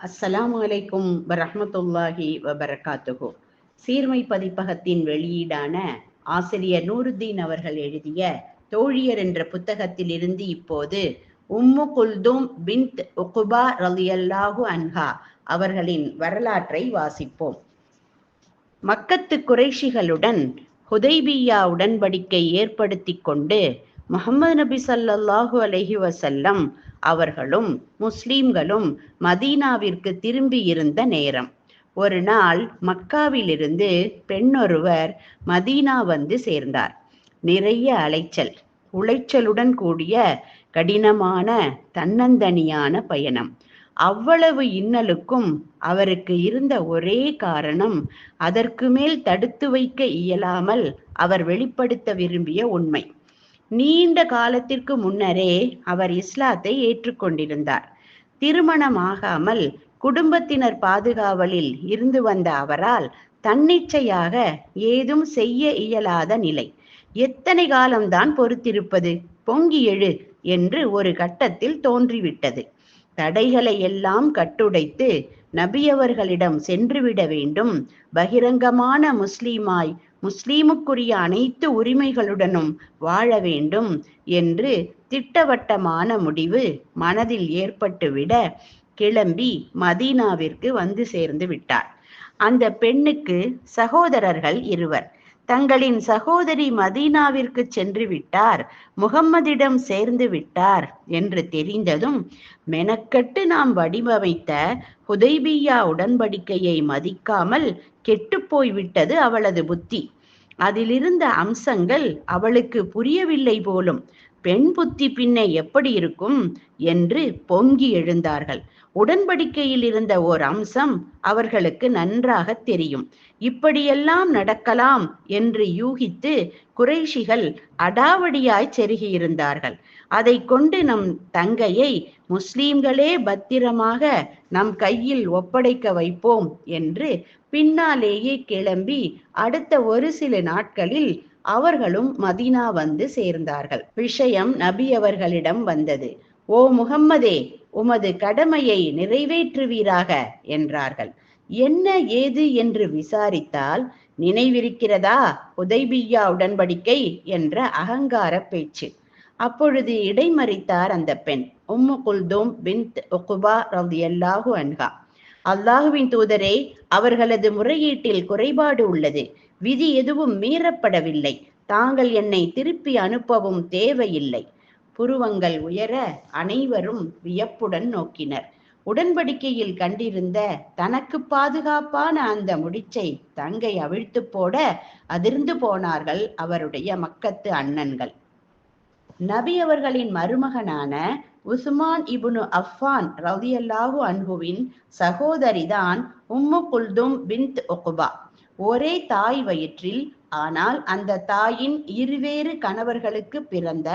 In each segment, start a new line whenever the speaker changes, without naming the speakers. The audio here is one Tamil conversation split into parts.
அஸ்ஸலாம் வலைக்கும் வரமத்துல்லாஹி வபரகாத்துகு சீர்மை பதிப்பகத்தின் வெளியீடான ஆசிரியர் நூருத்தீன் அவர்கள் எழுதிய தோழியர் என்ற புத்தகத்தில் இருந்து இப்போது உம்மு குல்தும் பின்த் உகுபா ரலியல்லாஹு அன்ஹா அவர்களின் வரலாற்றை வாசிப்போம். மக்கத்து குறைஷிகளுடன் ஹுதைபியா உடன்படிக்கை ஏற்படுத்தி கொண்டு முகமது நபி சல்லல்லாஹு அலஹி வசல்லம் அவர்களும் முஸ்லிம்களும் மதீனாவிற்கு திரும்பி இருந்த நேரம். ஒரு நாள் மக்காவிலிருந்து பெண்ணொருவர் மதீனா வந்து சேர்ந்தார். நிறைய அலைச்சல் உளைச்சலுடன் கூடிய கடினமான தன்னந்தனியான பயணம். அவ்வளவு இன்னலுக்கும் அவருக்கு இருந்த ஒரே காரணம் அதற்கு மேல் தடுத்து வைக்க இயலாமல் அவர் வெளிப்படுத்த விரும்பிய உண்மை. நீண்ட காலத்திற்கு முன்னரே அவர் இஸ்லாத்தை ஏற்றுக்கொண்டிருந்தார். திருமணமாகாமல் குடும்பத்தினர் பாதுகாவலில் இருந்து வந்த அவரால் தன்னிச்சையாக ஏதும் செய்ய இயலாத நிலை. எத்தனை காலம்தான் பொறுத்திருப்பது? பொங்கி எழு என்று ஒரு கட்டத்தில் தோன்றிவிட்டது. தடைகளை எல்லாம் கட்டுடைத்து நபியவர்களிடம் சென்றுவிட வேண்டும். பகிரங்கமான முஸ்லீமாய் முஸ்லீமுக்குரிய அனைத்து உரிமைகளுடனும் வாழ வேண்டும் என்று திட்டவட்டமான முடிவு மனதில் ஏற்பட்டுவிட கிளம்பி மதீனாவிற்கு வந்து சேர்ந்து விட்டார். அந்த பெண்ணுக்கு சகோதரர்கள் இருவர். தங்களின் சகோதரி மதீனாவிற்கு சென்று விட்டார். முகம்மதிடம் சேர்ந்து விட்டார் என்று தெரிந்ததும் மெனக்கட்டு நாம் வடிவமைத்த ஹுதைபியா உடன்படிக்கையை மதிக்காமல் கெட்டுப்போய் விட்டது அவளது புத்தி. அதிலிருந்த அம்சங்கள் அவளுக்கு புரியவில்லை போலும் பெண் புத்தி பின்னே எப்படி இருக்கும்? என்று பொங்கி எழுந்தார்கள். உடன்படிக்கையில் இருந்த ஓர் அம்சம் அவர்களுக்கு நன்றாக தெரியும். இப்படியெல்லாம் நடக்கலாம் என்று யூகித்து குறைஷிகள் அடாவடியாய் செருகியிருந்தார்கள். அதை கொண்டு நம் தங்கையை முஸ்லீம்களே பத்திரமாக நம் கையில் ஒப்படைக்க வைப்போம் என்று பின்னாலேயே கிளம்பி அடுத்த ஒரு சில நாட்களில் அவர்களும் மதீனா வந்து சேர்ந்தார்கள். விஷயம் நபி அவர்களிடம் வந்தது. ஓ முகம்மதே உமது கடமையை நிறைவேற்றுவீராக என்றார்கள். என்ன ஏது என்று விசாரித்தால் நினைவிருக்கிறதா? உதைபியா உடன்படிக்கை என்ற அகங்கார பேச்சு. அப்பொழுது இடைமறித்தார் அந்த பெண். உம்மு குல்தோம் பின் உகுபா ரலியல்லாஹு அன்ஹா. அல்லாஹுவின் தூதரே அவர்களது முறையீட்டில் குறைபாடு உள்ளது. விதி எதுவும் மீறப்படவில்லை. தாங்கள் என்னை திருப்பி அனுப்பவும் தேவையில்லை. புருவங்கள் உயர அனைவரும் வியப்புடன் நோக்கினர். உடன்படிக்கையில் கண்டிருந்த தனக்கு பாதுகாப்பான அந்த முடிச்சை தங்கை அவிழ்த்து போட அதிர்ந்து போனார்கள் அவருடைய மக்கத்து அண்ணன்கள். நபி அவர்களின் மருமகனான உஸ்மான் இபுனு அஃபான் ரலியல்லாஹு அன்ஹுவின் சகோதரிதான் உம்மு குல்தும் பின்த் ஒகுபா ஒரே தாய் வயிற்றில் ஆனால் அந்த தாயின் இருவேறு கணவர்களுக்கு பிறந்த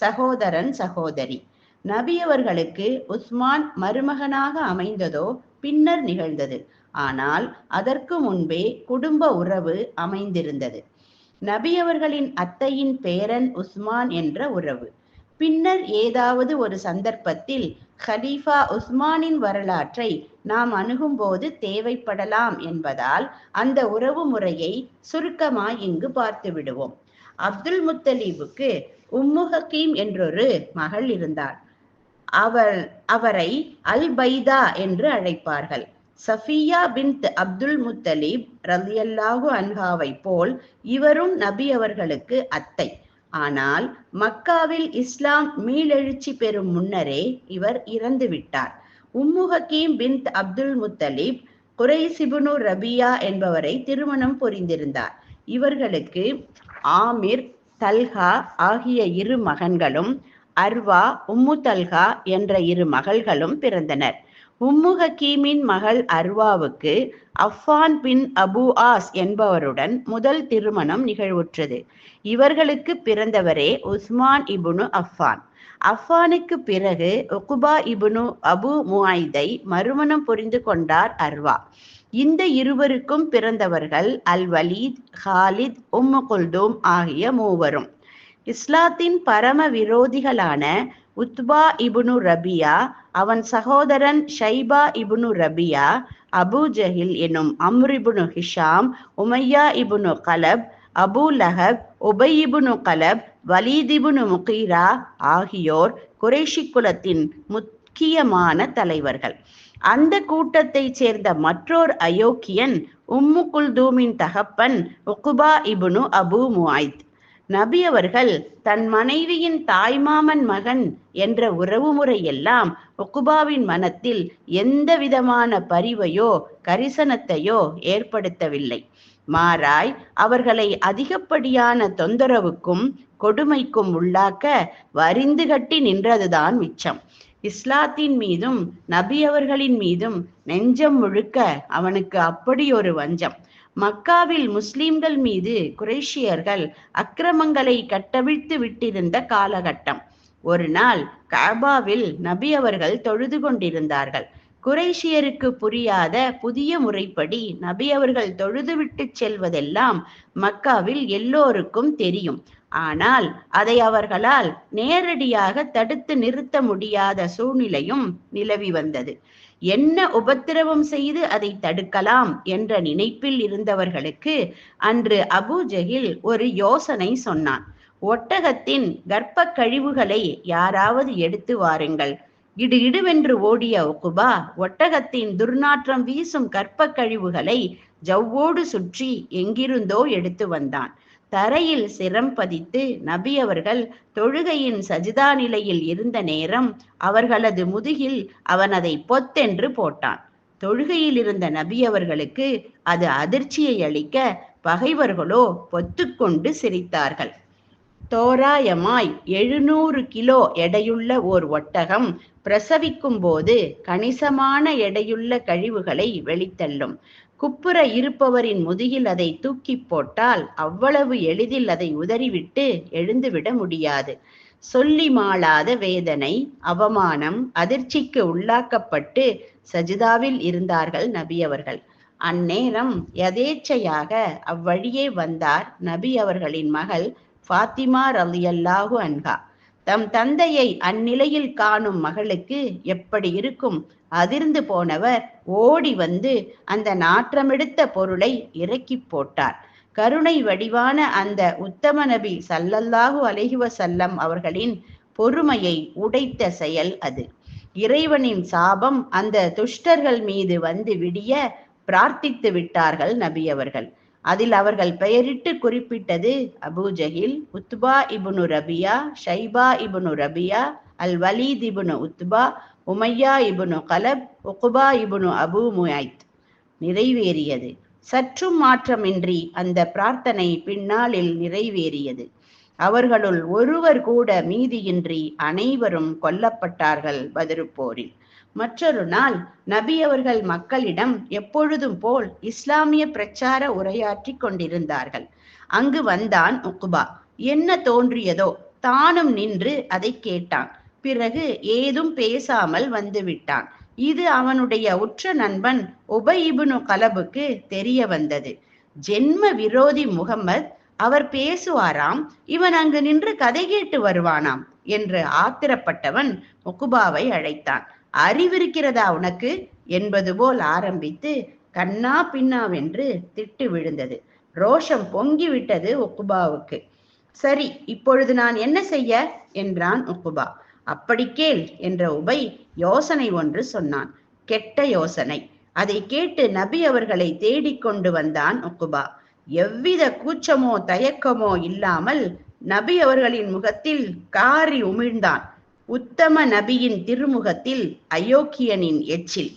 சகோதரன் சகோதரி. நபியவர்களுக்கு உஸ்மான் மருமகனாக அமைந்ததோ பின்னர் நிகழ்ந்தது. ஆனால் அதற்கு முன்பே குடும்ப உறவு அமைந்திருந்தது. நபியவர்களின் அத்தையின் பேரன் உஸ்மான் என்ற உறவு. பின்னர் ஏதாவது ஒரு சந்தர்ப்பத்தில் ஹலீஃபா உஸ்மானின் வரலாற்றை நாம் அணுகும்போது தேவைப்படலாம் என்பதால் அந்த உறவு முறையை சுருக்கமாய் இங்கு பார்த்து விடுவோம். அப்துல் முத்தலீபுக்கு உம்மு ஹக்கீம் என்றொரு மகள் இருந்தார். அவர் அவரை அல் பைதா என்று அழைப்பார்கள். சஃபியா பின்த் அப்துல் முத்தலீப் ரலியல்லாஹு அன்ஹாவை போல் இவரும் நபி அவர்களுக்கு அத்தை. ஆனால் மக்காவில் இஸ்லாம் மீளெழுச்சி பெறும் முன்னரே இவர் இறந்துவிட்டார் உம்மு ஹக்கீம் பின் அப்துல் முத்தலீப் குரைசிபுனு ரபியா என்பவரை திருமணம் புரிந்திருந்தார். இவர்களுக்கு ஆமிர் தல்ஹா ஆகிய இரு மகன்களும் அர்வா உம்மு தல்ஹா என்ற இரு மகள்களும் பிறந்தனர். உம்மு ஹக்கீமின் மகள் அர்வாவுக்கு அஃபான் பின் அபு ஆஸ் என்பவருடன் முதல் திருமணம் நிகழ்வுற்றது. இவர்களுக்கு பிறந்தவரே உஸ்மான் இபுனு அஃபான். அஃபானுக்கு பிறகு உகுபா இபுனு அபு முஐதை மறுமணம் புரிந்து கொண்டார் அர்வா. இந்த இருவருக்கும் பிறந்தவர்கள் al Walid Khalid Umm Kulthum ஆகிய மூவரும். இஸ்லாத்தின் பரம விரோதிகளான உத்பா இபுனு ரபியா அவன் சகோதரன் ஷைபா இபுனு ரபியா அபு ஜஹில் எனும் அம்ரிபுனு ஹிஷாம் உமையா இபுனு கலப் அபு லஹப் உபயிபுனு கலப் வலீதிபுனு முகீரா ஆகியோர் குறைஷி குலத்தின் முக்கியமான தலைவர்கள். அந்த கூட்டத்தைச் சேர்ந்த மற்றோர் அயோக்கியன் உம்மு குல்தூமின் தகப்பன் உகுபா இபுனு அபு முஐத். நபி அவர்கள் தன் மனைவியின் தாய்மாமன் மகன் என்ற உறவுமுறை எல்லாம் உக்குபாவின் மனத்தில் எந்த விதமான பரிவையோ கரிசனத்தையோ ஏற்படுத்தவில்லை. மாறாய் அவர்களை அதிகப்படியான தொந்தரவுக்கும் கொடுமைக்கும் உள்ளாக்க வரிந்து கட்டி நின்றதுதான் மிச்சம். இஸ்லாத்தின் மீதும் நபி அவர்களின் மீதும் நெஞ்சம் முழுக்க அவனுக்கு அப்படி ஒரு வஞ்சம். மக்காவில் முஸ்லிம்கள் மீது குரேஷியர்கள் அக்கிரமங்களை கட்டவிழ்த்து விட்டிருந்த காலகட்டம். ஒரு நாள் காபாவில் நபி அவர்கள் தொழுது கொண்டிருந்தார்கள். குரேஷியருக்கு புரியாத புதிய முறைப்படி நபி அவர்கள் தொழுதுவிட்டு செல்வதெல்லாம் மக்காவில் எல்லோருக்கும் தெரியும். ஆனால் அதை அவர்களால் நேரடியாக தடுத்து நிறுத்த முடியாத சூழ்நிலையும் நிலவி வந்தது. என்ன உபத்திரவம் செய்து அதை தடுக்கலாம் என்ற நினைப்பில் இருந்தவர்களுக்கு அன்று அபு ஜஹில் ஒரு யோசனை சொன்னான். ஒட்டகத்தின் கர்ப்ப கழிவுகளை யாராவது எடுத்து வாருங்கள். இடு இடுவென்று ஓடிய ஒக்குபா ஒட்டகத்தின் துர்நாற்றம் வீசும் கற்ப கழிவுகளை ஜவ்வோடு சுற்றி எங்கிருந்தோ எடுத்து வந்தான். தரையில் சிரம் பதித்து நபி அவர்கள் தொழுகையின் சஜிதா நிலையில் இருந்த நேரம் அவர்களது முதுகில் அவன் அதை பொத்தென்று போட்டான். தொழுகையில் இருந்த நபி அவர்களுக்கு அது அதிர்ச்சியை அளிக்க பகைவர்களோ பொத்துக்கொண்டு சிரித்தார்கள். தோராயமாய் எழுநூறு கிலோ எடையுள்ள ஓர் ஒட்டகம் பிரசவிக்கும் போது கணிசமான எடையுள்ள கழிவுகளை வெளித்தள்ளும். குப்புற இருப்பவரின் முதுகில் அதை தூக்கி போட்டால் அவ்வளவு எளிதில் அதை உதறிவிட்டு எழுந்துவிட முடியாது. சொல்லி மாளாத வேதனை அவமானம் அதிர்ச்சிக்கு உள்ளாக்கப்பட்டு சஜிதாவில் இருந்தார்கள் நபி அவர்கள். அந்நேரம் யதேச்சையாக அவ்வழியே வந்தார் நபி அவர்களின் மகள் ஃபாத்திமா ரலியல்லாஹு அன்ஹா. தம் தந்தையை அந்நிலையில் காணும் மகளுக்கு எப்படி இருக்கும்? அதிர்ந்து போனவர் ஓடி வந்து அந்த நாற்றமெடுத்த பொருளை இறக்கி போட்டார். கருணை வடிவான அந்த உத்தம நபி சல்லல்லாஹு அலைஹி சல்லம் அவர்களின் பொறுமையை உடைத்த செயல் அது. இறைவனின் சாபம் அந்த துஷ்டர்கள் மீது வந்து விடிய பிரார்த்தித்து விட்டார்கள் நபி அவர்கள். அதில் அவர்கள் பெயரிட்டு குறிப்பிட்டது அபூஜஹில் உத்பா இபுனு ரபியா ஷைபா இபுனு ரபியா அல் வலீத் இபுனு உத்பா உமையா இபுனு கலப் உகுபா இபுனு அபு முயத். நிறைவேறியது. சற்றும் மாற்றமின்றி அந்த பிரார்த்தனை பின்னாளில் நிறைவேறியது. அவர்களுள் ஒருவர் கூட மீதியின்றி அனைவரும் கொல்லப்பட்டார்கள் பதிருப்போரில் மற்றொரு நாள் நபி அவர்கள் மக்களிடம் எப்பொழுதும் போல் இஸ்லாமிய பிரச்சார உரையாற்றி கொண்டிருந்தார்கள். அங்கு வந்தான் உக்குபா என்ன தோன்றியதோ தானும் நின்று அதை கேட்டான். பிறகு ஏதும் பேசாமல் வந்துவிட்டான் இது அவனுடைய உற்ற நண்பன் உபயிபுனு கலபுக்கு தெரிய வந்தது. ஜென்ம விரோதி முகமது அவர் பேசுவாராம் இவன் அங்கு நின்று கதை கேட்டு வருவானாம் என்று ஆத்திரப்பட்டவன் முகுபாவை அழைத்தான். அறிவிருக்கிறதா உனக்கு? என்பது போல் ஆரம்பித்து கண்ணா பின்னாவென்று திட்டு விழுந்தது. ரோஷம் பொங்கி விட்டது ஒக்குபாவுக்கு சரி இப்பொழுது நான் என்ன செய்ய? என்றான் ஒக்குபா அப்படி கேள் என்ற உபை யோசனை ஒன்று சொன்னான். கெட்ட யோசனை. அதை கேட்டு நபி அவர்களை தேடிக்கொண்டு வந்தான் ஒக்குபா எவ்வித கூச்சமோ தயக்கமோ இல்லாமல் நபி அவர்களின் முகத்தில் காரி உமிழ்ந்தான். உத்தம நபியின் திருமுகத்தில் அயோக்கியனின் எச்சில்.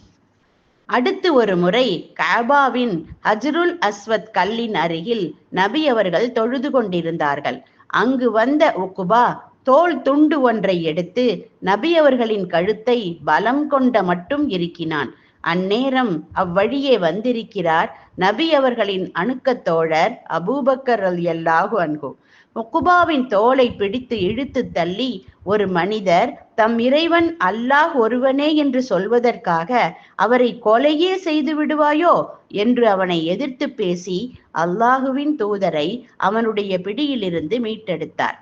அடுத்து ஒரு முறை காபாவின் ஹஜ்ருல் அஸ்வத் கல்லின் அருகில் நபி அவர்கள் தொழுது கொண்டிருந்தார்கள். அங்கு வந்த உக்குபா தோல் துண்டு ஒன்றை எடுத்து நபி அவர்களின் கழுத்தை பலம் கொண்ட மட்டும் இருக்கினான் அந்நேரம் அவ்வழியே வந்திருக்கிறார் நபி அவர்களின் அணுக்கத் தோழர் அபூபக்கர் அல் அல்லாஹு அன்கு முக்குபாவின் தோலை பிடித்து இழுத்து தள்ளி ஒரு மனிதர் தம் இறைவன் அல்லாஹ் ஒருவனே என்று சொல்வதற்காக அவரை கொலையே செய்து விடுவாயோ என்று அவனை எதிர்த்து பேசி அல்லாஹுவின் தூதரை அவனுடைய பிடியிலிருந்து மீட்டெடுத்தார்.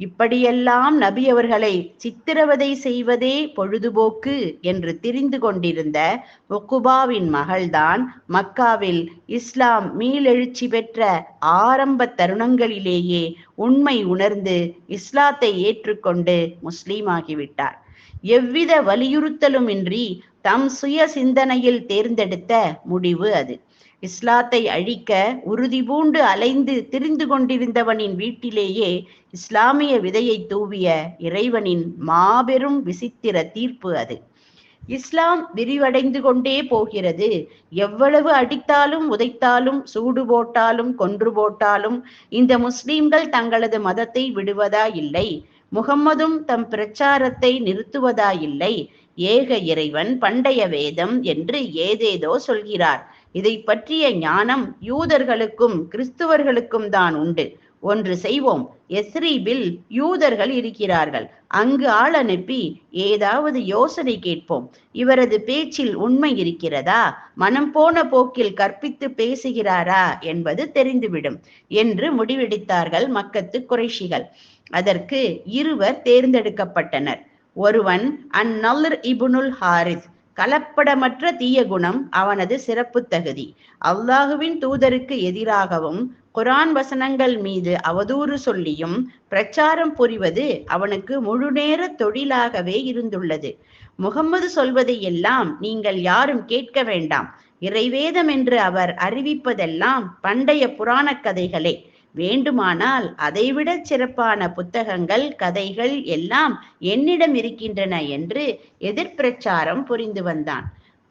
இப்படியெல்லாம் நபி அவர்களை சித்திரவதை செய்வதே பொழுதுபோக்கு என்று தெரிந்து கொண்டிருந்த ஒக்குபாவின் மகள்தான் மக்காவில் இஸ்லாம் மீளெழுச்சி பெற்ற ஆரம்ப தருணங்களிலேயே உண்மை உணர்ந்து இஸ்லாத்தை ஏற்றுக்கொண்டு முஸ்லீமாகிவிட்டார். எவ்வித வலியுறுத்தலுமின்றி தம் சுய சிந்தனையில் தேர்ந்தெடுத்த முடிவு அது. இஸ்லாத்தை அழிக்க உறுதி பூண்டு அலைந்து திரிந்து கொண்டிருந்தவனின் வீட்டிலேயே இஸ்லாமிய விதையை தூவிய இறைவனின் மாபெரும் விசித்திர தீர்ப்பு அது. இஸ்லாம் விரிவடைந்து கொண்டே போகிறது. எவ்வளவு அடித்தாலும் உதைத்தாலும் சூடு போட்டாலும் கொன்று போட்டாலும் இந்த முஸ்லிம்கள் தங்களது மதத்தை விடுவதா இல்லை. முகம்மதும் தம் பிரச்சாரத்தை நிறுத்துவதா இல்லை. ஏக இறைவன் பண்டைய வேதம் என்று ஏதேதோ சொல்கிறார். இதை பற்றிய ஞானம் யூதர்களுக்கும் கிறிஸ்துவர்களுக்கும் தான் உண்டு. ஒன்று செய்வோம். எஸ்ரீபில் யூதர்கள் இருக்கிறார்கள். அங்கு ஆள் அனுப்பி ஏதாவது யோசனை கேட்போம். இவரது பேச்சில் உண்மை இருக்கிறதா? மனம் போன போக்கில் கற்பித்து பேசுகிறாரா என்பது தெரிந்துவிடும் என்று முடிவெடுத்தார்கள் மக்கத்து குறைஷிகள். அதற்கு இருவர் தேர்ந்தெடுக்கப்பட்டனர். ஒருவன் அந்நல்லர் இபுனுல் ஹாரிஸ் கலப்படமற்ற தீய குணம் அவனது சிறப்பு தகுதி அல்லாஹுவின் தூதருக்கு எதிராகவும் குரான் வசனங்கள் மீது அவதூறு சொல்லியும் பிரச்சாரம் புரிவது அவனுக்கு முழுநேர தொழிலாகவே இருந்துள்ளது. முகம்மது சொல்வதை எல்லாம் நீங்கள் யாரும் கேட்க வேண்டாம். இறைவேதம் என்று அவர் அறிவிப்பதெல்லாம் பண்டைய புராணக் கதைகளே. வேண்டுமானால் அதைவிட சிறப்பான புத்தகங்கள் கதைகள் எல்லாம் என்னிடம் இருக்கின்றன என்று எதிர்பிரச்சாரம் புரிந்து வந்தான்.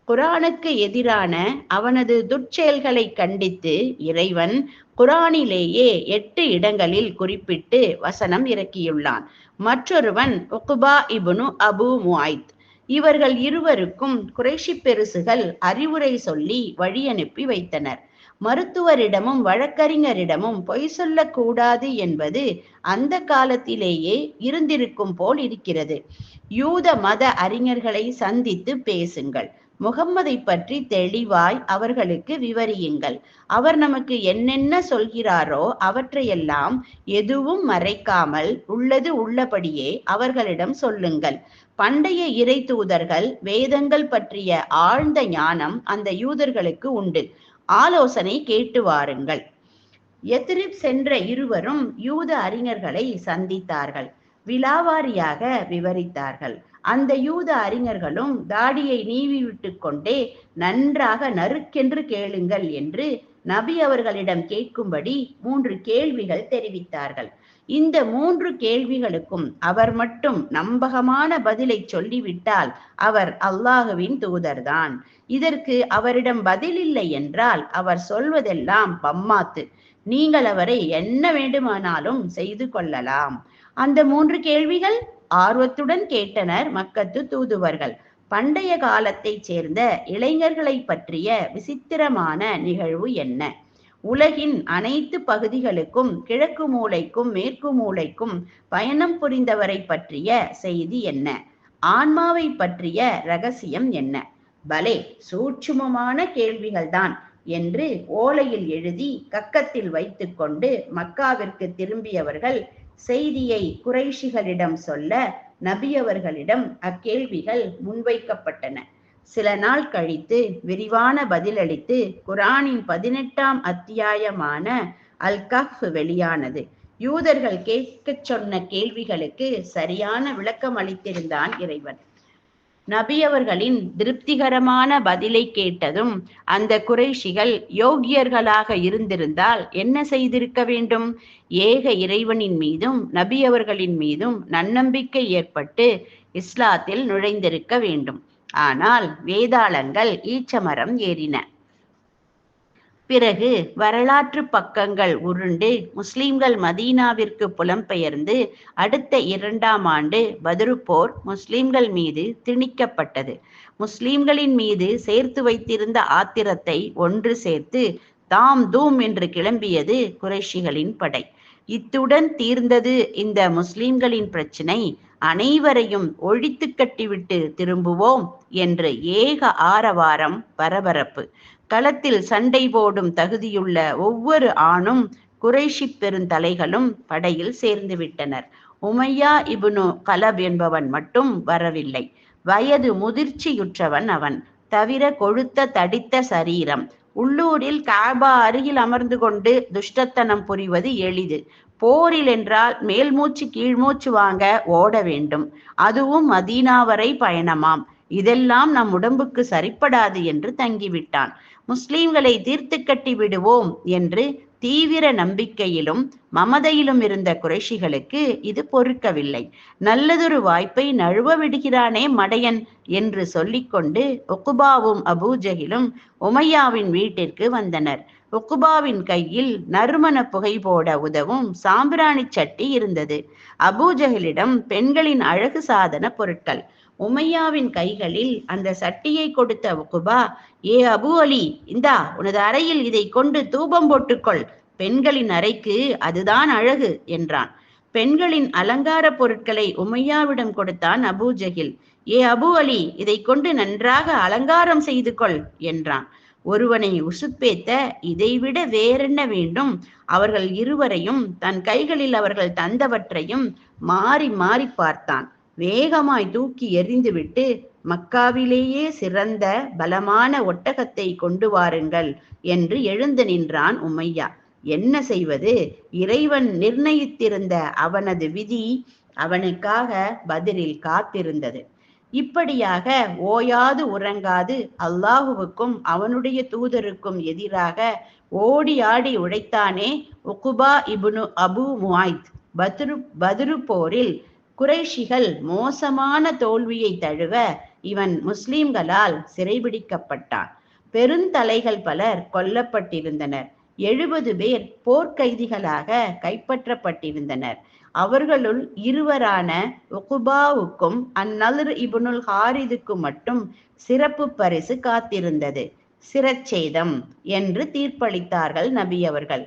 குரானுக்கு எதிரான அவனது துற்செயல்களை கண்டித்து இறைவன் குரானிலேயே எட்டு இடங்களில் குறிப்பிட்டு வசனம் இறக்கியுள்ளான். மற்றொருவன் உகுபா இபுனு அபு முஆய்த் இவர்கள் இருவருக்கும் குறைஷி பெருசுகள் அறிவுரை சொல்லி வழியனுப்பி வைத்தனர். மருத்துவரிடமும் வழக்கறிஞரிடமும் பொய் சொல்லக்கூடாது என்பது அந்த காலத்திலேயே இருந்திருக்கும் போல் இருக்கிறது. யூத மத அறிஞர்களை சந்தித்து பேசுங்கள். முகம்மதை பற்றி தெளிவாய் அவர்களுக்கு விவரியுங்கள். அவர் நமக்கு என்னென்ன சொல்கிறாரோ அவற்றையெல்லாம் எதுவும் மறைக்காமல் உள்ளது உள்ளபடியே அவர்களிடம் சொல்லுங்கள். பண்டைய இறை தூதர்கள் வேதங்கள் பற்றிய ஆழ்ந்த ஞானம் அந்த யூதர்களுக்கு உண்டு. ஆலோசனை கேட்டு வாருங்கள். எத்ரிப் சென்ற இருவரும் யூத அறிஞர்களை சந்தித்தார்கள். விலாவாரியாக விவரித்தார்கள். அந்த யூத அறிஞர்களும் தாடியை நீவி விட்டு கொண்டே நன்றாக நறுக்கென்று கேளுங்கள் என்று நபி அவர்களிடம் கேட்கும்படி மூன்று கேள்விகள் தெரிவித்தார்கள். இந்த மூன்று கேள்விகளுக்கும் அவர் மட்டும் நம்பகமான பதிலை சொல்லிவிட்டால் அவர் அல்லாஹுவின் தூதர்தான். இதற்கு அவரிடம் பதில் இல்லை என்றால் அவர் சொல்வதெல்லாம் பம்மாத்து. நீங்கள் அவரை என்ன வேண்டுமானாலும் செய்து கொள்ளலாம். அந்த மூன்று கேள்விகள் ஆர்வத்துடன் கேட்டனர் மக்கத்து தூதுவர்கள். பண்டைய காலத்தைச் சேர்ந்த இளைஞர்களை பற்றிய விசித்திரமான நிகழ்வு என்ன? உலகின் அனைத்து பகுதிகளுக்கும் கிழக்கு மூலைக்கும் மேற்கு மூலைக்கும் பயணம் புரிந்தவரை பற்றிய செய்தி என்ன? ஆன்மாவை பற்றிய ரகசியம் என்ன? பலே சூட்சுமமான கேள்விகள்தான் என்று ஓலையில் எழுதி கக்கத்தில் வைத்துக்கொண்டு மக்காவிற்கு திரும்பியவர்கள் செய்தியை குறைஷிகளிடம் சொல்ல நபியவர்களிடம் அக்கேள்விகள் முன்வைக்கப்பட்டன. சில நாள் கழித்து விரிவான பதிலளித்து குரானின் பதினெட்டாம் அத்தியாயமான அல் கஃப் வெளியானது. யூதர்கள் கேட்கச் சொன்ன கேள்விகளுக்கு சரியான விளக்கம் அளித்திருந்தான் இறைவன். நபி அவர்களின் திருப்திகரமான பதிலை கேட்டதும் அந்த குறைஷிகள் யோகியர்களாக இருந்திருந்தால் என்ன செய்திருக்க வேண்டும்? ஏக இறைவனின் மீதும் நபி அவர்களின் மீதும் நன்னம்பிக்கை ஏற்பட்டு இஸ்லாத்தில் நுழைந்திருக்க வேண்டும். ஆனால் வேதாளங்கள் ஈச்சமரம் ஏறின. பிறகு வரலாற்று பக்கங்கள் உருண்டு முஸ்லிம்கள் மதீனாவிற்கு புலம்பெயர்ந்து அடுத்த இரண்டாம் ஆண்டு பதிருப்போர் முஸ்லிம்கள் மீது திணிக்கப்பட்டது. முஸ்லிம்களின் மீது சேர்த்து வைத்திருந்த ஆத்திரத்தை ஒன்று சேர்த்து தாம் தூம் என்று கிளம்பியது குறைஷிகளின் படை. இத்துடன் தீர்ந்தது இந்த முஸ்லிம்களின் பிரச்சினை. அனைவரையும் ஒழித்து கட்டிவிட்டு திரும்புவோம் என்று ஏக ஆரவாரம் பரபரப்பு. களத்தில் சண்டை போடும் தகுதியுள்ள ஒவ்வொரு ஆணும் குறைஷி பெருந்தலைகளும் படையில் சேர்ந்து விட்டனர். உமையா இபுனு கலப் என்பவன் மட்டும் வரவில்லை. வயது முதிர்ச்சியுற்றவன் அவன். தவிர கொழுத்த தடித்த சரீரம். உள்ளூரில் காபா அருகில் அமர்ந்து கொண்டு துஷ்டத்தனம் புரிவது எளிது. போரில் என்றால் மேல் மூச்சு கீழ்மூச்சு வாங்க ஓட வேண்டும். அதுவும் மதீனா வரை பயணமாம். இதெல்லாம் நம் உடம்புக்கு சரிப்படாது என்று தங்கிவிட்டான். முஸ்லீம்களை தீர்த்து கட்டி விடுவோம் என்று தீவிர நம்பிக்கையிலும் மமதையிலும் இருந்த குறைஷிகளுக்கு இது பொறுக்கவில்லை. நல்லதொரு வாய்ப்பை நழுவ விடுகிறானே மடையன் என்று சொல்லிக்கொண்டு ஒக்குபாவும் அபூஜகிலும் உமையாவின் வீட்டிற்கு வந்தனர். உக்குபாவின் கையில் நறுமண புகை போட உதவும் சாம்பிராணி சட்டி இருந்தது. அபூஜகலிடம் பெண்களின் அழகு சாதன பொருட்கள். உமையாவின் கைகளில் அந்த சட்டியை கொடுத்த குபா ஏ அபு அலி இந்தா உனது அறையில் இதை கொண்டு தூபம் போட்டுக்கொள். பெண்களின் அறைக்கு அதுதான் அழகு என்றான். பெண்களின் அலங்கார பொருட்களை உமையாவிடம் கொடுத்தான் அபூஜகில் ஏ அபு அலி இதை கொண்டு நன்றாக அலங்காரம் செய்து கொள் என்றான். ஒருவனை உசுப்பேத்த இதைவிட வேறென்ன வேண்டும்? அவர்கள் இருவரையும் தன் கைகளில் அவர்கள் தந்தவற்றையும் மாறி மாறி பார்த்தான். வேகமாய் தூக்கி எறிந்துவிட்டு மக்காவிலேயே சிறந்த பலமான ஒட்டகத்தை கொண்டு வாருங்கள் என்று எழுந்து நின்றான் உமையா. என்ன செய்வது? இறைவன் நிர்ணயித்திருந்த அவனது விதி அவனுக்காக பதிலில் காத்திருந்தது. இப்படியாக ஓயாது உறங்காது அல்லாஹுவுக்கும் அவனுடைய தூதருக்கும் எதிராக ஓடி ஆடி உழைத்தானே உகுபா இபுனு அபு முவாய்த் பத்ரு பத்ரு போரில் குறைஷிகள் மோசமான தோல்வியை தழுவ இவன் முஸ்லிம்களால் சிறைபிடிக்கப்பட்டான். பெருந்தலைகள் பலர் கொல்லப்பட்டிருந்தனர். எழுபது பேர் போர்க்கைதிகளாக கைப்பற்றப்பட்டிருந்தனர். அவர்களுள் இருவரான உகுபாவுக்கும் அந்நலர் இபுனுல் ஹாரிதுக்கும் மட்டும் சிறப்பு பரிசு காத்திருந்தது. சிரச்சேதம் என்று தீர்ப்பளித்தார்கள் நபி அவர்கள்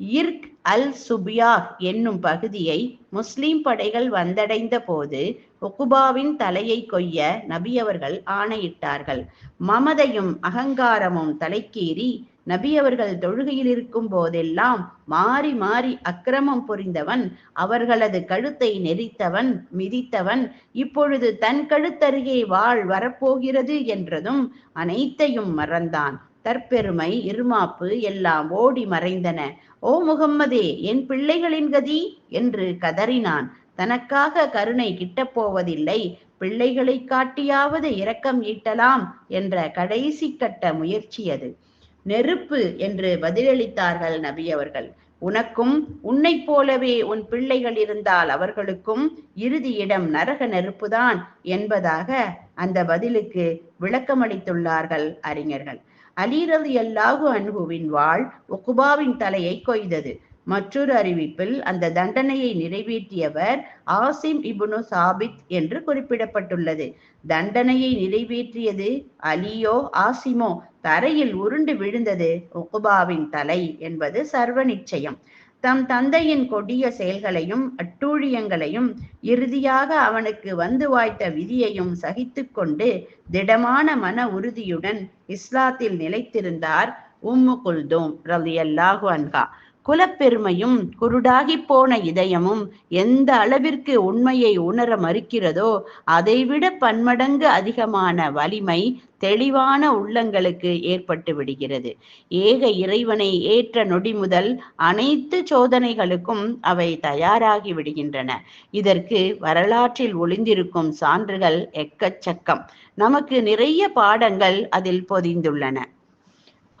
இர்க் அல் சுபியா என்னும் பகுதியை முஸ்லிம் படைகள் வந்தடைந்த போது ஒகுபாவின் தலையை கொய்ய நபியவர்கள் ஆணையிட்டார்கள். மமதையும் அகங்காரமும் தலைக்கேறி நபியவர்கள் தொழுகையில் இருக்கும் போதெல்லாம் மாறி மாறி அக்கிரமம் புரிந்தவன் அவர்களது கழுத்தை நெரித்தவன் மிதித்தவன் இப்பொழுது தன் கழுத்தருகே வாழ் வரப்போகிறது என்றதும் அனைத்தையும் மறந்தான். தற்பெருமை இருமாப்பு எல்லாம் ஓடி மறைந்தன. ஓ முகம்மதே என் பிள்ளைகளின் கதி? என்று கதறினான். தனக்காக கருணை கிட்டப் போவதில்லை. பிள்ளைகளை காட்டியாவது இரக்கம் ஈட்டலாம் என்ற கடைசி கட்ட முயற்சி அது. நெருப்பு என்று பதிலளித்தார்கள் நபி அவர்கள். உனக்கும் உன்னைப் போலவே உன் பிள்ளைகள் இருந்தால் அவர்களுக்கும் இறுதி இடம் நரக நெருப்புதான் என்பதாக அந்த பதிலுக்கு விளக்கமளித்துள்ளார்கள் அறிஞர்கள். அலிரது எல்லாகு அன்ஹுவின் வாழ் ஒகுபாவின் தலையை கொய்தது. மற்றொரு அறிவிப்பில் அந்த தண்டனையை நிறைவேற்றியவர் ஆசிம் இபுனு சாபித் என்று குறிப்பிடப்பட்டுள்ளது. தண்டனையை நிறைவேற்றியது அலியோ ஆசிமோ? தரையில் உருண்டு விழுந்தது ஒகுபாவின் தலை என்பது சர்வ நிச்சயம். தம் தந்தையின் கொடிய செயல்களையும் அட்டூழியங்களையும் இறுதியாக அவனுக்கு வந்து வாய்த்த விதியையும் சகித்து கொண்டு திடமான மன உறுதியுடன் இஸ்லாத்தில் நிலைத்திருந்தார். உம்மு குல்தூம் ரலி அல்லாஹு அன்ஹா. குலப்பெருமையும் குருடாகி போன இதயமும் எந்த அளவிற்கு உண்மையை உணர மறுக்கிறதோ அதைவிட பன்மடங்கு அதிகமான வலிமை தெளிவான உள்ளங்களுக்கு ஏற்பட்டு விடுகிறது. ஏக இறைவனை ஏற்ற நொடி முதல் அனைத்து சோதனைகளுக்கும் அவை தயாராகி விடுகின்றன. இதற்கு வரலாற்றில் ஒளிந்திருக்கும் சான்றுகள் எக்கச்சக்கம். நமக்கு நிறைய பாடங்கள் அதில் பொதிந்துள்ளன.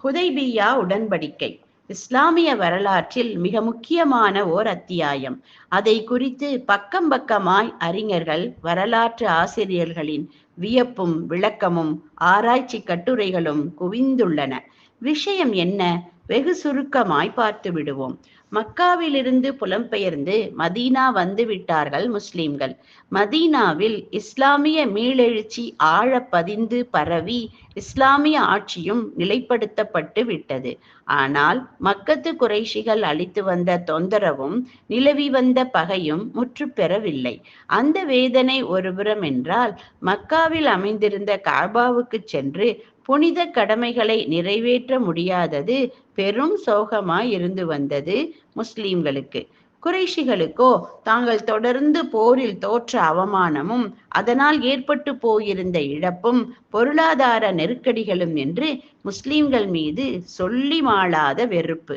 ஹுதைபியா உடன்படிக்கை. இஸ்லாமிய வரலாற்றில் மிக முக்கியமான ஓர் அத்தியாயம். அதை குறித்து பக்கம் பக்கமாய் அறிஞர்கள் வரலாற்று ஆசிரியர்களின் வியப்பும் விளக்கமும் ஆராய்ச்சி கட்டுரைகளும் குவிந்துள்ளன. விஷயம் என்ன? வெகு சுருக்கமாய் பார்த்து விடுவோம். மக்காவிலிருந்து புலம்பெயர்ந்து மதீனா வந்து விட்டார்கள் முஸ்லிம்கள். மதீனாவில் இஸ்லாமிய மீளெழுச்சி ஆழ பதிந்து பரவி இஸ்லாமிய ஆட்சியும் நிலைப்படுத்தப்பட்டு விட்டது. ஆனால் மக்கத்து குறைஷிகள் அளித்து வந்த தொந்தரவும் நிலவி வந்த பகையும் முற்று பெறவில்லை. அந்த வேதனை ஒருபுறம் என்றால் மக்காவில் அமைந்திருந்த காபாவுக்கு சென்று புனித கடமைகளை நிறைவேற்ற முடியாதது பெரும் சோகமாய் இருந்து வந்தது முஸ்லீம்களுக்கு. குறைஷிகளுக்கோ தாங்கள் தொடர்ந்து போரில் தோற்ற அவமானமும் அதனால் ஏற்பட்டு போயிருந்த இழப்பும் பொருளாதார நெருக்கடிகளும் என்று முஸ்லிம்கள் மீது சொல்லி மாளாத வெறுப்பு.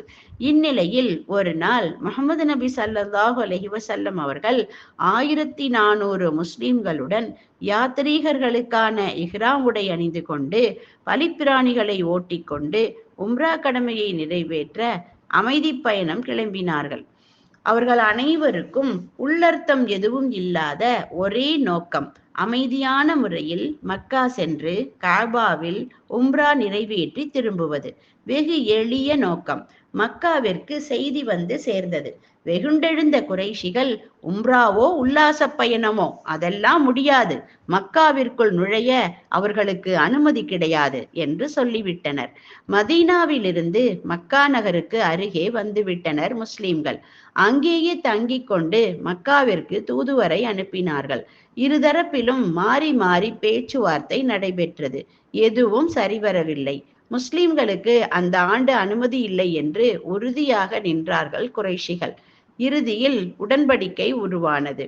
இந்நிலையில் ஒரு நாள் முகமது நபி சல்லாஹு அலஹி வசல்லம் அவர்கள் ஆயிரத்தி நானூறு முஸ்லிம்களுடன் யாத்ரீகர்களுக்கான இஹ்ராம் உடை அணிந்து கொண்டு பலிப்பிராணிகளை ஓட்டிக்கொண்டு உம்ரா கடமையை நிறைவேற்ற அமைதி பயணம் கிளம்பினார்கள். அவர்கள் அனைவருக்கும் உள்ளர்த்தம் எதுவும் இல்லாத ஒரே நோக்கம். அமைதியான முறையில் மக்கா சென்று காபாவில் உம்ரா நிறைவேற்றி திரும்புவது. வெகு எளிய நோக்கம். மக்காவிற்கு செய்தி வந்து சேர்ந்தது. வெகுண்டெழுந்த குறைஷிகள் உம்ராவோ உல்லாச பயணமோ அதெல்லாம் முடியாது. மக்காவிற்குள் நுழைய அவர்களுக்கு அனுமதி கிடையாது என்று சொல்லிவிட்டனர். மதீனாவிலிருந்து மக்கா நகருக்கு அருகே வந்துவிட்டனர் முஸ்லிம்கள். அங்கேயே தங்கிக் கொண்டு மக்காவிற்கு தூதுவரை அனுப்பினார்கள். இருதரப்பிலும் மாறி மாறி பேச்சுவார்த்தை நடைபெற்றது. எதுவும் சரிவரவில்லை. முஸ்லிம்களுக்கு அந்த ஆண்டு அனுமதி இல்லை என்று உறுதியாக நின்றார்கள் குறைஷிகள். இறுதியில் உடன்படிக்கை உருவானது.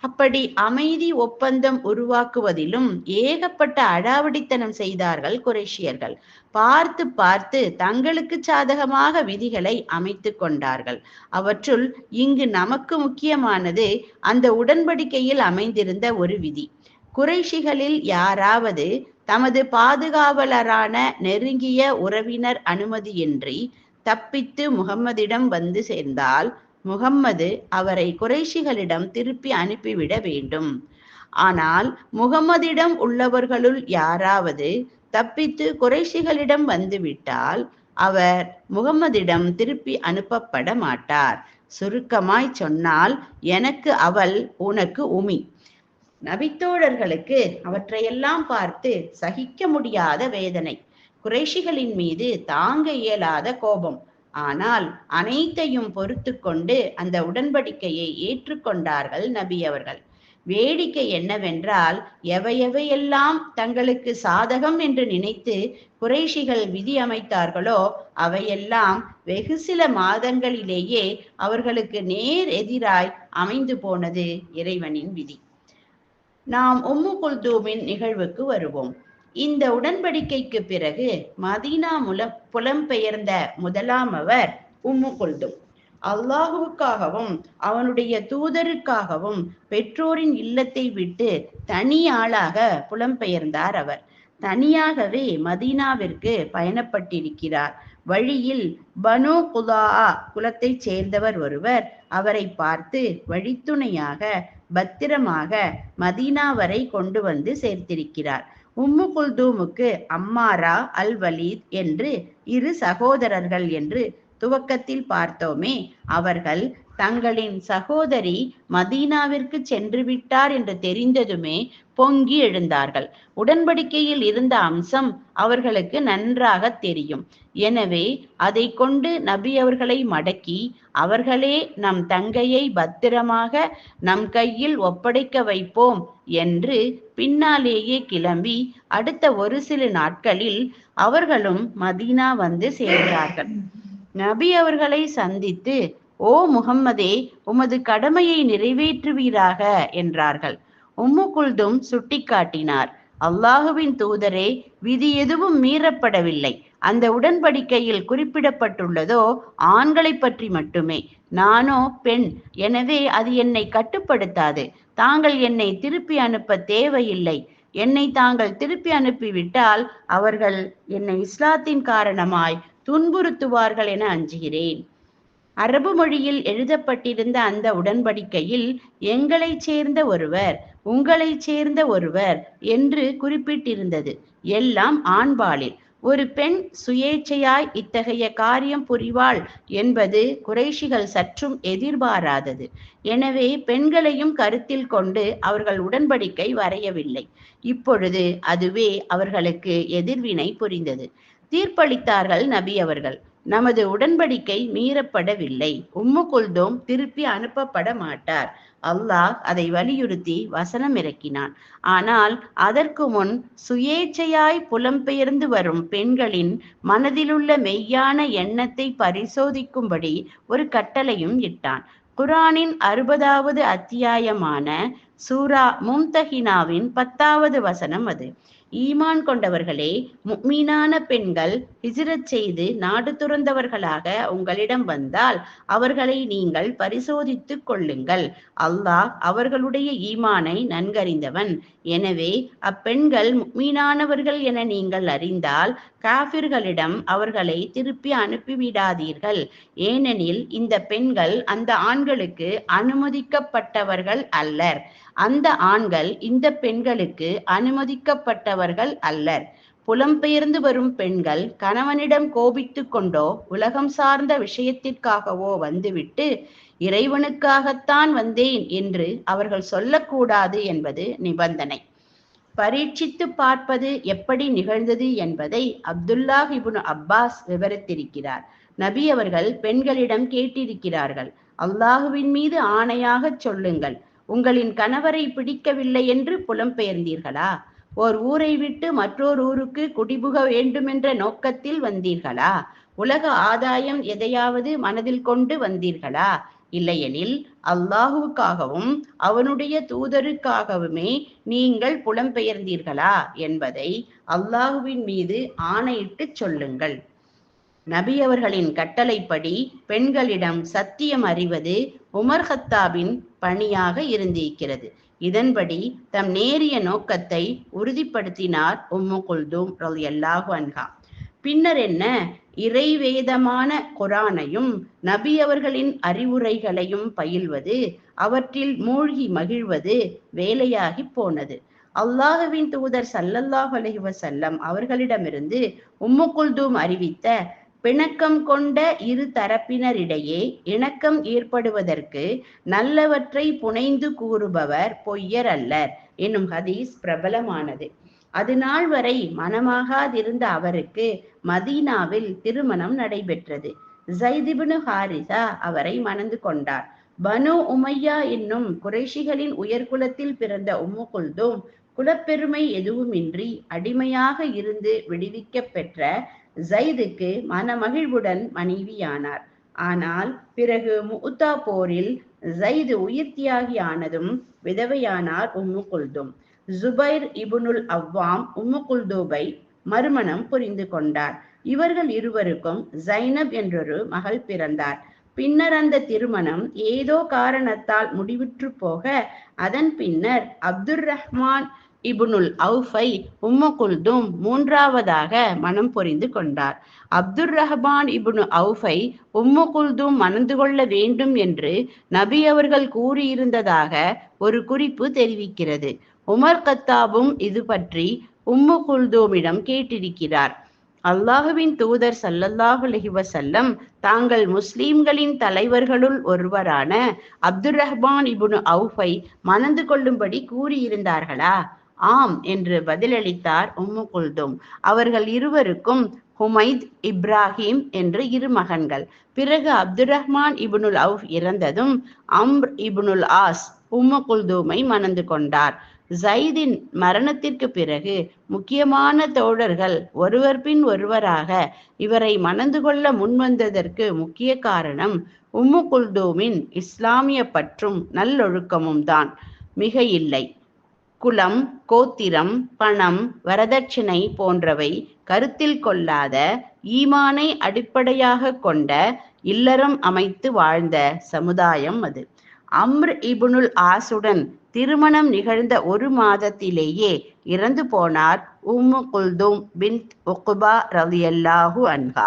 அப்படி அமைதி ஒப்பந்தம் உருவாக்குவதிலும் ஏகப்பட்ட அடாவடித்தனம் செய்தார்கள் குறைஷியர்கள். பார்த்து பார்த்து தங்களுக்கு சாதகமாக விதிகளை அமைத்து கொண்டார்கள். அவற்றுள் இங்கு நமக்கு முக்கியமானது அந்த உடன்படிக்கையில் அமைந்திருந்த ஒரு விதி. குறைஷிகளில் யாராவது தமது பாதுகாவலரான நெருங்கிய உறவினர் அனுமதியின்றி தப்பித்து முகம்மதிடம் வந்து சேர்ந்தால் முகம்மது அவரை குறைஷிகளிடம் திருப்பி அனுப்பிவிட வேண்டும். ஆனால் முகம்மதிடம் உள்ளவர்களுள் யாராவது தப்பித்து குறைஷிகளிடம் வந்துவிட்டால் அவர் முகம்மதிடம் திருப்பி அனுப்பப்பட மாட்டார். சுருக்கமாய் சொன்னால் எனக்கு அவள் உனக்கு உமி. நபித்தோழர்களுக்கு அவற்றையெல்லாம் பார்த்து சகிக்க முடியாத வேதனை. குறைஷிகளின் மீது தாங்க இயலாத கோபம். ஆனால் அனைத்தையும் பொறுத்து கொண்டு அந்த உடன்படிக்கையை ஏற்றுக்கொண்டார்கள் நபி அவர்கள். வேடிக்கை என்னவென்றால் எவையவையெல்லாம் தங்களுக்கு சாதகம் என்று நினைத்து குறைஷிகள் விதி அமைத்தார்களோ அவையெல்லாம் வெகு சில மாதங்களிலேயே அவர்களுக்கு நேர் எதிராய் அமைந்து போனது இறைவனின் விதி. நாம் உம்மு குல்தூமின் நிகழ்வுக்கு வருவோம். இந்த உடன்படிக்கைக்கு பிறகு மதீனா முலம் புலம்பெயர்ந்த முதலாம் அவர் உம்மு குல்தும் அல்லாஹுவுக்காகவும் அவனுடைய தூதருக்காகவும் பெற்றோரின் இல்லத்தை விட்டு தனி ஆளாக புலம்பெயர்ந்தார் அவர். தனியாகவே மதீனாவிற்கு பயணப்பட்டிருக்கிறார். வழியில் பனு குலா குலத்தைச் சேர்ந்தவர் ஒருவர் அவரை பார்த்து வழித்துணையாக பத்திரமாக மதீனா வரை கொண்டு வந்து சேர்த்திருக்கிறார். உம்மு குல்தூமுக்கு அம்மாரா அல் வலீத் என்று இரு சகோதரர்கள் என்று துவக்கத்தில் பார்த்தோமே அவர்கள் தங்களின் சகோதரி மதீனாவிற்கு சென்று விட்டார் என்று தெரிந்ததுமே பொங்கி எழுந்தார்கள். உடன்படிக்கையில் இருந்த அம்சம் அவர்களுக்கு நன்றாக தெரியும். எனவே அதை கொண்டு நபி அவர்களை மடக்கி அவர்களே நம் தங்கையை பத்திரமாக நம் கையில் ஒப்படைக்க வைப்போம் என்று பின்னாலேயே கிளம்பி அடுத்த ஒரு சில நாட்களில் அவர்களும் மதீனா வந்து சேர்ந்தார்கள். நபி அவர்களை சந்தித்து ஓ முகம்மதே உமது கடமையை நிறைவேற்றுவீராக என்றார்கள். உம்மு குல்தும் சுட்டிக்காட்டினார் அல்லாஹுவின் தூதரே விதி எதுவும் மீறப்படவில்லை. அந்த உடன்படிக்கையில் குறிப்பிடப்பட்டுள்ளதோ ஆண்களை பற்றி மட்டுமே. நானோ பெண் எனவே அது என்னை கட்டுப்படுத்தாது. தாங்கள் என்னை திருப்பி அனுப்ப தேவையில்லை. என்னை தாங்கள் திருப்பி அனுப்பிவிட்டால் அவர்கள் என்னை இஸ்லாத்தின் காரணமாய் துன்புறுத்துவார்கள் என அஞ்சுகிறேன். அரபு மொழியில் எழுதப்பட்டிருந்த அந்த உடன்படிக்கையில் எங்களைச் சேர்ந்த ஒருவர் உங்களைச் சேர்ந்த ஒருவர் என்று குறிப்பிட்டிருந்தது. எல்லாம் ஆண்பாலில். ஒரு பெண் சுயேச்சையாய் இத்தகைய காரியம் புரிவாள் என்பது குறைஷிகள் சற்றும் எதிர்பாராதது. எனவே பெண்களையும் கருத்தில் கொண்டு அவர்கள் உடன்படிக்கை வரையவில்லை. இப்பொழுது அதுவே அவர்களுக்கு எதிர்வினை புரிந்தது. தீர்ப்பளித்தார்கள் நபி அவர்கள். நமது உடன்படிக்கை மீறப்படவில்லை. உம்மு குல்தோம் திருப்பி அனுப்பப்பட மாட்டார். அல்லாஹ் அதை வலியுறுத்தி வசனம் இறக்கினான். ஆனால் அதற்கு முன் சுயேச்சையாய் புலம்பெயர்ந்து வரும் பெண்களின் மனதிலுள்ள மெய்யான எண்ணத்தை பரிசோதிக்கும்படி ஒரு கட்டளையும் இட்டான். குரானின் அறுபதாவது அத்தியாயமான சூரா மும்தஹினாவின் பத்தாவது வசனம் அது. ஈமான் கொண்டவர்களே முக்மீனான பெண்கள் ஹிஜ்ரத் செய்து நாடு துறந்தவர்களாக உங்களிடம் வந்தால் அவர்களை நீங்கள் பரிசோதித்துக் கொள்ளுங்கள். அல்லாஹ் அவர்களுடைய ஈமானை நன்கறிந்தவன். எனவே அப்பெண்கள் முக்மீனானவர்கள் என நீங்கள் அறிந்தால் காபிர்களிடம் அவர்களை திருப்பி அனுப்பிவிடாதீர்கள். ஏனெனில் இந்த பெண்கள் அந்த ஆண்களுக்கு அனுமதிக்கப்பட்டவர்கள் அல்லர். அந்த ஆண்கள் இந்த பெண்களுக்கு அனுமதிக்கப்பட்டவர்கள் அல்லர். புலம்பெயர்ந்து வரும் பெண்கள் கணவனிடம் கோபித்து கொண்டோ உலகம் சார்ந்த விஷயத்திற்காகவோ வந்துவிட்டு இறைவனுக்காகத்தான் வந்தேன் என்று அவர்கள் சொல்லக்கூடாது என்பது நிபந்தனை. பரீட்சித்து பார்ப்பது எப்படி நிகழ்ந்தது என்பதை அப்துல்லாஹ் இபுன் அப்பாஸ் விவரித்திருக்கிறார். நபி அவர்கள் பெண்களிடம் கேட்டிருக்கிறார்கள் அல்லாஹுவின் மீது ஆணையாக சொல்லுங்கள் உங்களின் கணவரை பிடிக்கவில்லை என்று புலம்பெயர்ந்தீர்களா? ஓர் ஊரை விட்டு மற்றொரு ஊருக்கு குடிபுக வேண்டுமென்ற நோக்கத்தில் வந்தீர்களா? உலக ஆதாயம் எதையாவது மனதில் கொண்டு வந்தீர்களா? இல்லையெனில் அல்லாஹுவுக்காகவும் அவனுடைய தூதருக்காகவுமே நீங்கள் புலம்பெயர்ந்தீர்களா? என்பதை அல்லாஹுவின் மீது ஆணையிட்டு சொல்லுங்கள். நபி அவர்களின் கட்டளைப்படி பெண்களிடம் சத்தியம் அறிவது உமர் ஹத்தாபின் பணியாக இருந்திருக்கிறது. இதன்படி தம் நேரிய நோக்கத்தை உறுதிப்படுத்தினார் உம்மு குல்தூம் ரலியல்லாஹு அன்ஹா. பின்னர் என்ன? இறைவேதமான குரானையும் நபி அவர்களின் அறிவுரைகளையும் பயில்வது அவற்றில் மூழ்கி மகிழ்வது வேலையாகி போனது. அல்லாஹுவின் தூதர் சல்லல்லாஹ் அலைஹி வஸல்லம் அவர்களிடமிருந்து உம்மு குல்தூம் அறிவித்த பிணக்கம் கொண்ட இரு தரப்பினரிடையே இணக்கம் ஏற்படுவதற்கு நல்லவற்றை புனைந்து கூறுபவர் பொய்யர் அல்லர் என்னும் ஹதீஸ் பிரபலமானது. அது நாள் வரை மனமாகாதிருந்த அவருக்கு மதீனாவில் திருமணம் நடைபெற்றது. ஜைதிபுனு ஹாரிசா அவரை மணந்து கொண்டார். பனு உமையா என்னும் குறைஷிகளின் உயர்குலத்தில் பிறந்த உம்மு குலப்பெருமை எதுவுமின்றி அடிமையாக இருந்து விடுவிக்க பெற்ற ஜைதுக்கு மனமகிழ்வுடன் மனைவியானார். ஆனால் பிறகு முத்தா போரில் ஜைது உயிர் தியாகி ஆனதும் விதவையானார் உம்மு குல்தும் ஜுபைர் இபுனுல் அவ்வாம் உம்மு குல்தூபை மறுமணம் புரிந்து கொண்டார். இவர்கள் இருவருக்கும் ஜைனப் என்றொரு மகள் பிறந்தார். பின்னர் அந்த திருமணம் ஏதோ காரணத்தால் முடிவுற்று போக அதன் பின்னர் அப்துர் ரஹ்மான் இபுனுல் அவுஃபை உம்மு குல்தும் மூன்றாவதாக மனம் புரிந்து கொண்டார். அப்துர் ரஹ்மான் இபுனு அவுஃபை உம்மு குல்தும் மணந்து கொள்ள வேண்டும் என்று நபி அவர்கள் கூறியிருந்ததாக ஒரு குறிப்பு தெரிவிக்கிறது. உமர் கத்தாபும் இது பற்றி உம்மு குல்தூமிடம் கேட்டிருக்கிறார். அல்லாஹுவின் தூதர் சல்லல்லாஹு அலைஹி தாங்கள் முஸ்லீம்களின் தலைவர்களுள் ஒருவரான அப்துர் ரஹ்மான் இபுனு அவுஃபை மணந்து கொள்ளும்படி கூறியிருந்தார்களா? ஆம் என்று பதிலளித்தார் உம்மு குல்தும் அவர்கள் இருவருக்கும் ஹுமைத் இப்ராஹிம் என்று இரு மகன்கள். பிறகு Abdur Rahman ibn al Awf இறந்ததும் Amr ibn al As Umm குல்தூமை மணந்து கொண்டார். ஜைதின் மரணத்திற்கு பிறகு முக்கியமான தோழர்கள் ஒருவர் பின் ஒருவராக இவரை மணந்து கொள்ள முன்வந்ததற்கு முக்கிய காரணம் உம்மு குல்தூமின் இஸ்லாமிய பற்றும் நல்லொழுக்கமும் தான் மிக இல்லை குலம் கோத்திரம் பணம் வரதட்சணை போன்றவை கருத்தில் கொள்ளாத ஈமானை அடிப்படையாக கொண்ட இல்லறம் அமைத்து வாழ்ந்த சமுதாயம் அது. அம்ர் இபுனுல் ஆசுடன் திருமணம் நிகழ்ந்த ஒரு மாதத்திலேயே இறந்து போனார் உம்மு குல்தும் பின் உக்குபா ரலியல்லாஹு அன்ஹா.